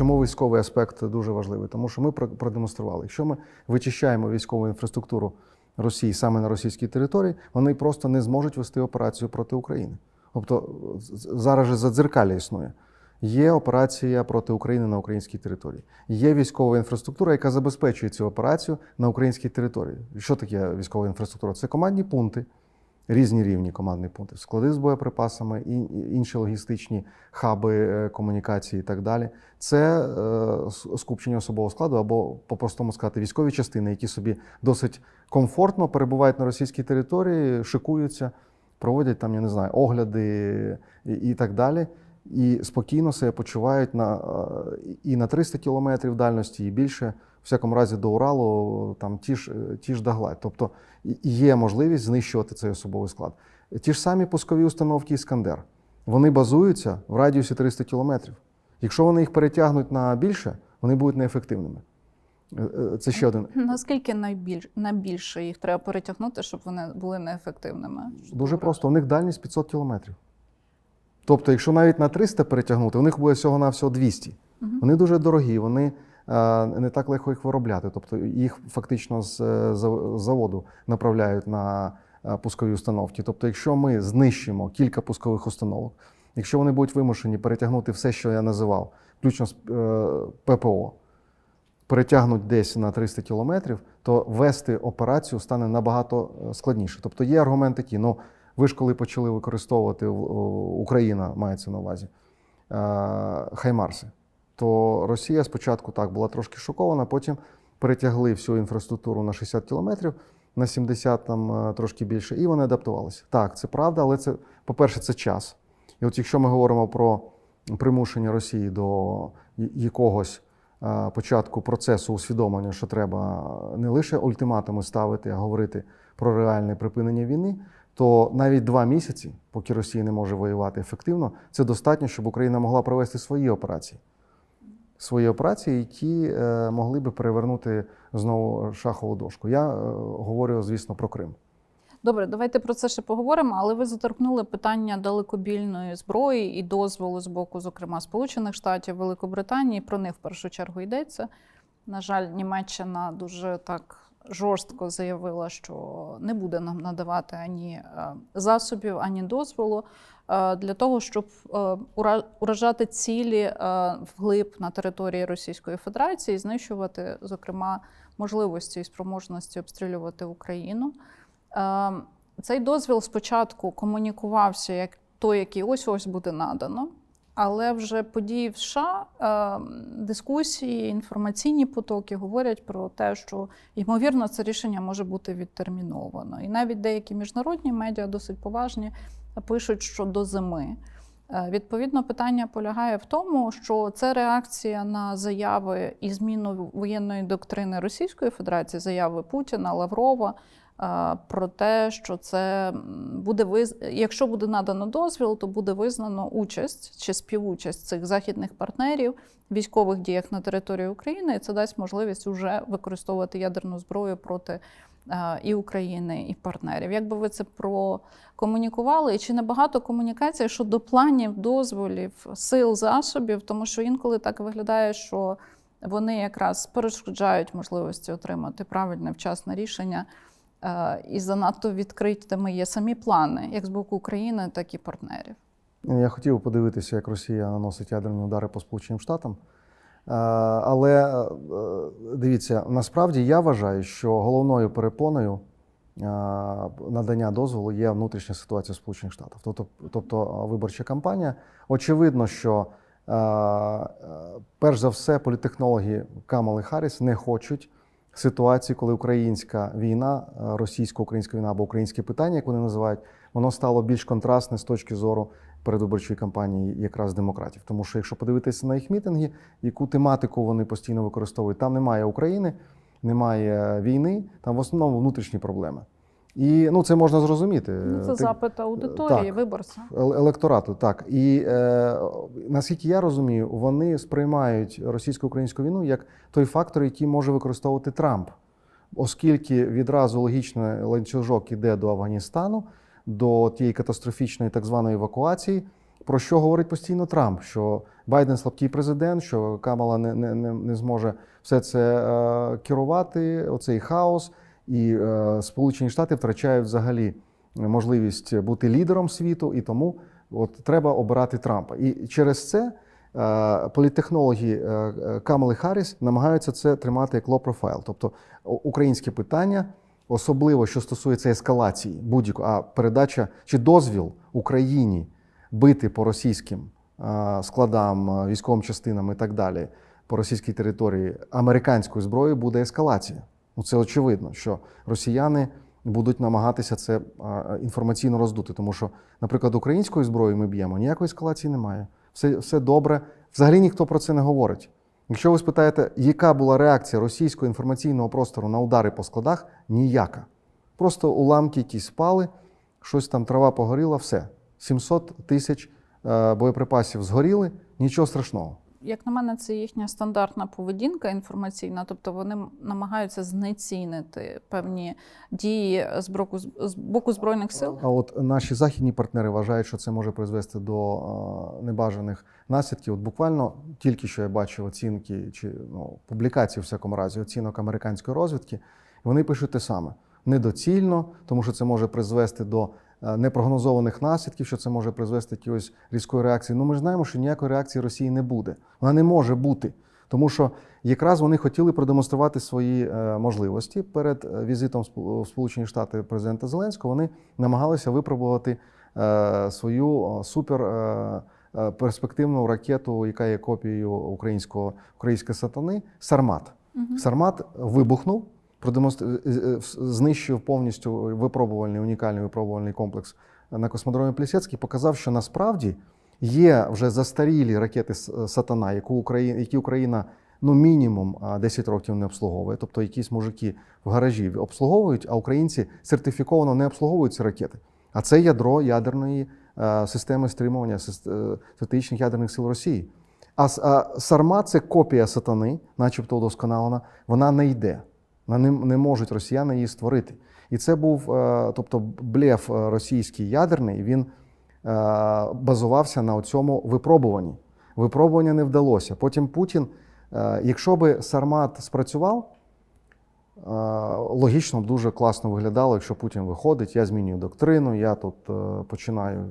Чому військовий аспект дуже важливий? Тому що ми про- продемонстрували, якщо ми вичищаємо військову інфраструктуру Росії саме на російській території, вони просто не зможуть вести операцію проти України. Тобто зараз же задзеркалля існує. Є операція проти України на українській території. Є військова інфраструктура, яка забезпечує цю операцію на українській території. Що таке військова інфраструктура? Це командні пункти, різні рівні командних пунктів, склади з боєприпасами, інші логістичні хаби е, комунікації і так далі. Це е, скупчення особового складу, або по-простому сказати, військові частини, які собі досить комфортно перебувають на російській території, шикуються, проводять там, я не знаю, огляди і так далі. І спокійно себе почувають на, е, і на 300 кілометрів дальності, і більше, в всякому разі, до Уралу, там ті ж, е, ті ж догладь. Тобто є можливість знищувати цей особовий склад. Ті ж самі пускові установки Іскандер. Вони базуються в радіусі 300 кілометрів. Якщо вони їх перетягнуть на більше, вони будуть неефективними. Е, Це ще один. Наскільки найбільш, найбільше їх треба перетягнути, щоб вони були неефективними? Дуже просто. У них дальність 500 кілометрів. Тобто, якщо навіть на 300 перетягнути, у них буде всього-навсього 200. Мгм. Вони дуже дорогі, вони е, не так легко їх виробляти. Тобто їх фактично з е, заводу направляють на е, пускові установки. Тобто, якщо ми знищимо кілька пускових установок, якщо вони будуть вимушені перетягнути все, що я називав, включно з ППО, перетягнуть десь на 300 кілометрів, то вести операцію стане набагато складніше. Тобто є аргумент такий, ну ви ж коли почали використовувати Україна, мається на увазі, е, Хаймарси, то Росія спочатку так була трошки шокована, потім перетягли всю інфраструктуру на 60 кілометрів, на 70 там е, трошки більше, і вони адаптувалися. Так, це правда, але це, по-перше, це час. І от якщо ми говоримо про примушення Росії до якогось початку процесу усвідомлення, що треба не лише ультиматуми ставити, а говорити про реальне припинення війни, то навіть два місяці, поки Росія не може воювати ефективно, це достатньо, щоб Україна могла провести свої операції. Свої операції, які е, могли би перевернути знову шахову дошку. Я е, говорю, звісно, про Крим. Добре, давайте про це ще поговоримо. Але ви заторкнули питання далекобільної зброї і дозволу з боку, зокрема, Сполучених Штатів, Великобританії. Про них в першу чергу йдеться. На жаль, Німеччина дуже так жорстко заявила, що не буде нам надавати ані е, засобів, ані дозволу е, для того, щоб е, уражати цілі вглиб на території Російської Федерації, і знищувати, зокрема, можливості і спроможності обстрілювати Україну. Е, Цей дозвіл спочатку комунікувався як той, який ось ось буде надано. Але вже події в США, е, дискусії, інформаційні потоки говорять про те, що ймовірно це рішення може бути відтерміновано. І навіть деякі міжнародні медіа досить поважні пишуть, що до зими. Е, Відповідно, питання полягає в тому, що це реакція на заяви і зміну воєнної доктрини Російської Федерації, заяви Путіна, Лаврова про те, що це буде виз... якщо буде надано дозвіл, то буде визнано участь чи співучасть цих західних партнерів в військових діях на території України, і це дасть можливість уже використовувати ядерну зброю проти е, і України, і партнерів. Як би ви це прокомунікували? І чи небагато комунікацій щодо планів, дозволів, сил, засобів, тому що інколи так виглядає, що вони якраз перешкоджають можливості отримати правильне вчасне рішення. Е, І занадто відкритими є самі плани, як з боку України, так і партнерів. Я хотів подивитися, як Росія наносить ядерні удари по Сполученим Штатам. Е, Але е, дивіться, насправді я вважаю, що головною перепоною надання дозволу є внутрішня ситуація Сполучених Штатів, тобто, тобто виборча кампанія. Очевидно, що перш за все політехнологи Камали Харріс не хочуть ситуації, коли українська війна, е, російсько-українська війна або українське питання, як вони називають, воно стало більш контрастне з точки зору передвиборчої кампанії якраз демократів. Тому що якщо подивитися на їх мітинги, яку тематику вони постійно використовують, там немає України, немає війни, там в основному внутрішні проблеми. І ну, це можна зрозуміти. Ну, це Ти- запит аудиторії, так. виборця. Електорату, так. І е, наскільки я розумію, вони сприймають російсько-українську війну як той фактор, який може використовувати Трамп, оскільки відразу логічний ланцюжок іде до Афганістану, до тієї катастрофічної так званої евакуації. Про що говорить постійно Трамп? Що Байден слабкий президент, що Камала не, не, не, не зможе все це е, керувати, оцей хаос, і е, Сполучені Штати втрачають взагалі можливість бути лідером світу, і тому от треба обирати Трампа. І через це е, політтехнологи е, Камали Харріс намагаються це тримати як low profile. Тобто українське питання, особливо що стосується ескалації будь-якої, а передача чи дозвіл Україні бити по російським складам, військовим частинам і так далі по російській території американською зброєю буде ескалація. Ну це очевидно, що росіяни будуть намагатися це інформаційно роздути, тому що, наприклад, українською зброєю ми б'ємо, ніякої ескалації немає. Все, все добре. Взагалі ніхто про це не говорить. Якщо ви спитаєте, яка була реакція російського інформаційного простору на удари по складах, ніяка. Просто уламки якісь спали, щось там трава погоріла, все. 700 тисяч е, боєприпасів згоріли, нічого страшного. Як на мене, це їхня стандартна поведінка інформаційна, тобто вони намагаються знецінити певні дії з боку, з боку збройних сил. А от наші західні партнери вважають, що це може призвести до е, небажаних наслідків. От буквально тільки що я бачив оцінки чи ну, публікації, в всякому разі, оцінок американської розвідки. Вони пишуть те саме: недоцільно, тому що це може призвести до непрогнозованих наслідків, що це може призвести до якоїсь різкої реакції. Ну ми ж знаємо, що ніякої реакції Росії не буде. Вона не може бути. Тому що якраз вони хотіли продемонструвати свої е, можливості перед е, візитом в Сполучені Штати президента Зеленського. Вони намагалися випробувати е, свою е, супер е, е, перспективну ракету, яка є копією українського української сатани Сармат. Мгм. Сармат вибухнув, продемонстр... е, е, знищив повністю випробувальний унікальний випробувальний комплекс на космодромі Плісецький, показав, що насправді є вже застарілі ракети Сатана, яку Україна, які Україна ну мінімум 10 років не обслуговує. Тобто якісь мужики в гаражі обслуговують, а українці сертифіковано не обслуговують ці ракети. А це ядро ядерної е, системи стримування е, стратегічних ядерних сил Росії. А Сарма це копія сатани, начебто удосконалена, вона не йде. Не, не можуть росіяни її створити. І це був, е, тобто, блеф е, російський ядерний, він е, базувався на цьому випробуванні. Випробування не вдалося. Потім Путін, якщо би Сармат спрацював, логічно дуже класно виглядало, якщо Путін виходить, я змінюю доктрину, я тут починаю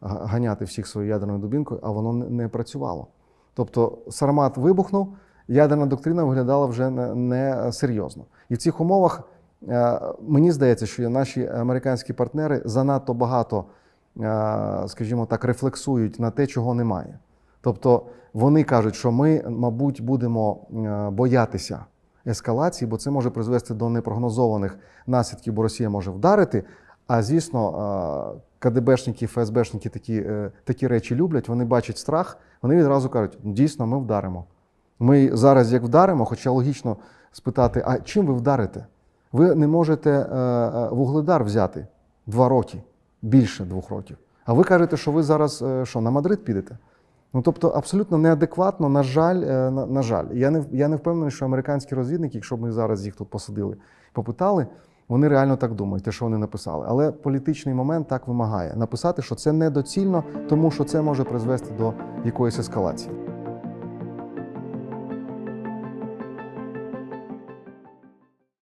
ганяти всіх своєю ядерною дубінкою, а воно не працювало. Тобто Сармат вибухнув, ядерна доктрина виглядала вже не, серйозно. І в цих умовах е, мені здається, що наші американські партнери занадто багато, е, скажімо так, рефлексують на те, чого немає. Тобто вони кажуть, що ми, мабуть, будемо е, боятися ескалації, бо це може призвести до непрогнозованих наслідків, бо Росія може вдарити. А звісно, КДБшники, ФСБшники такі, такі речі люблять. Вони бачать страх, вони відразу кажуть: дійсно, ми вдаримо. Ми зараз як вдаримо, хоча логічно спитати, а чим ви вдарите? Ви не можете е, е, вугледар взяти два роки, більше двох років. А ви кажете, що ви зараз е, що, на Мадрид підете? Ну тобто абсолютно неадекватно, на жаль, на, на жаль. Я не, я не впевнений, що американські розвідники, якщо б ми зараз їх тут посадили, попитали, вони реально так думають, те, що вони написали. Але політичний момент так вимагає написати, що це недоцільно, тому що це може призвести до якоїсь ескалації.